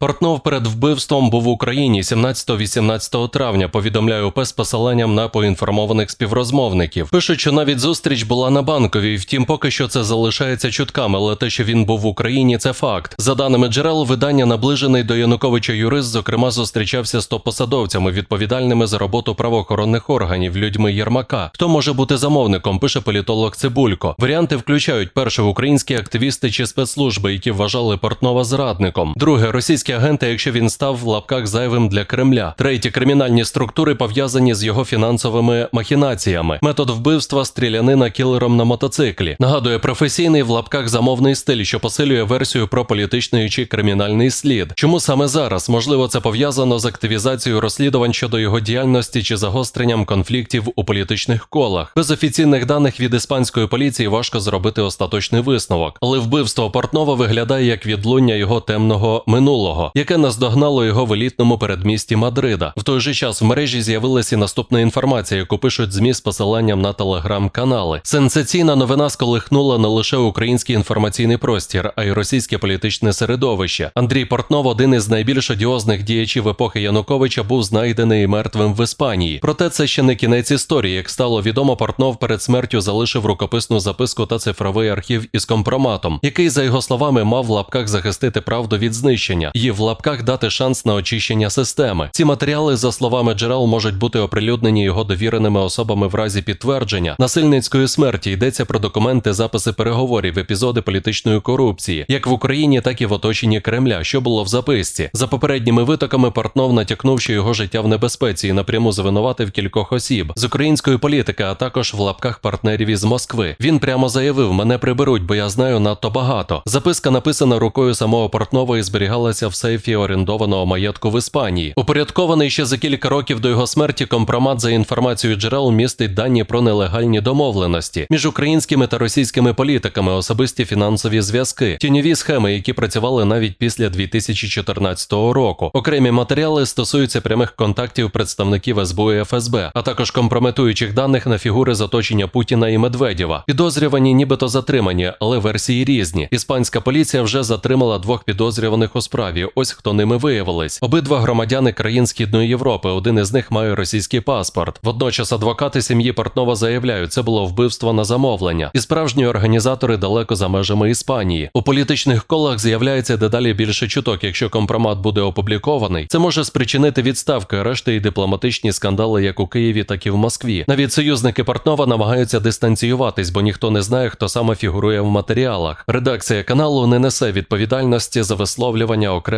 Портнов перед вбивством був в Україні 17-18 травня, повідомляє ОП з посиланням на поінформованих співрозмовників. Пишуть, що навіть зустріч була на банковій, втім, поки що це залишається чутками, але те, що він був в Україні, це факт. За даними джерел, видання наближений до Януковича юрист, зокрема, зустрічався з топ-посадовцями, відповідальними за роботу правоохоронних органів, людьми Єрмака. Хто може бути замовником, пише політолог Цибулько. Варіанти включають перше українські активісти чи спецслужби, які вважали Портнова зрадником. Друге російські агенти, якщо він став в лапках зайвим для Кремля. Третє кримінальні структури пов'язані з його фінансовими махінаціями. Метод вбивства стрілянина кілером на мотоциклі. Нагадує професійний в лапках замовний стиль, що посилює версію про політичний чи кримінальний слід. Чому саме зараз? Можливо, це пов'язано з активізацією розслідувань щодо його діяльності чи загостренням конфліктів у політичних колах. Без офіційних даних від іспанської поліції важко зробити остаточний висновок, але вбивство Портнова виглядає як відлуння його темного минулого, яке наздогнало його в елітному передмісті Мадрида. В той же час в мережі з'явилася наступна інформація, яку пишуть змі з посиланням на телеграм-канали. Сенсаційна новина сколихнула не лише український інформаційний простір, а й російське політичне середовище. Андрій Портнов, один із найбільш одіозних діячів епохи Януковича, був знайдений мертвим в Іспанії. Проте це ще не кінець історії. Як стало відомо, Портнов перед смертю залишив рукописну записку та цифровий архів із компроматом, який, за його словами, мав в лапках захистити правду від знищення і в лапках дати шанс на очищення системи. Ці матеріали, за словами джерел, можуть бути оприлюднені його довіреними особами в разі підтвердження насильницької смерті. Йдеться про документи, записи переговорів, епізоди політичної корупції, як в Україні, так і в оточенні Кремля, що було в записці. За попередніми витоками Портнов натякнув, що його життя в небезпеці і напряму звинуватив кількох осіб з української політики, а також в лапках партнерів із Москви. Він прямо заявив: мене приберуть, бо я знаю надто багато. Записка написана рукою самого Портнова і зберігалася в сейфі орендованого маєтку в Іспанії. Упорядкований ще за кілька років до його смерті компромат за інформацією джерел містить дані про нелегальні домовленості між українськими та російськими політиками, особисті фінансові зв'язки, тіньові схеми, які працювали навіть після 2014 року. Окремі матеріали стосуються прямих контактів представників СБУ і ФСБ, а також компрометуючих даних на фігури з оточення Путіна і Медведєва. Підозрювані, нібито затримані, але версії різні. Іспанська поліція вже затримала двох підозрюваних у справі. Ось хто ними виявились. Обидва громадяни країн Східної Європи. Один із них має російський паспорт. Водночас адвокати сім'ї Портнова заявляють, це було вбивство на замовлення, і справжні організатори далеко за межами Іспанії. У політичних колах з'являється дедалі більше чуток. Якщо компромат буде опублікований, це може спричинити відставки, арешти і дипломатичні скандали як у Києві, так і в Москві. Навіть союзники Портнова намагаються дистанціюватись, бо ніхто не знає, хто саме фігурує в матеріалах. Редакція каналу не несе відповідальності за висловлювання окремих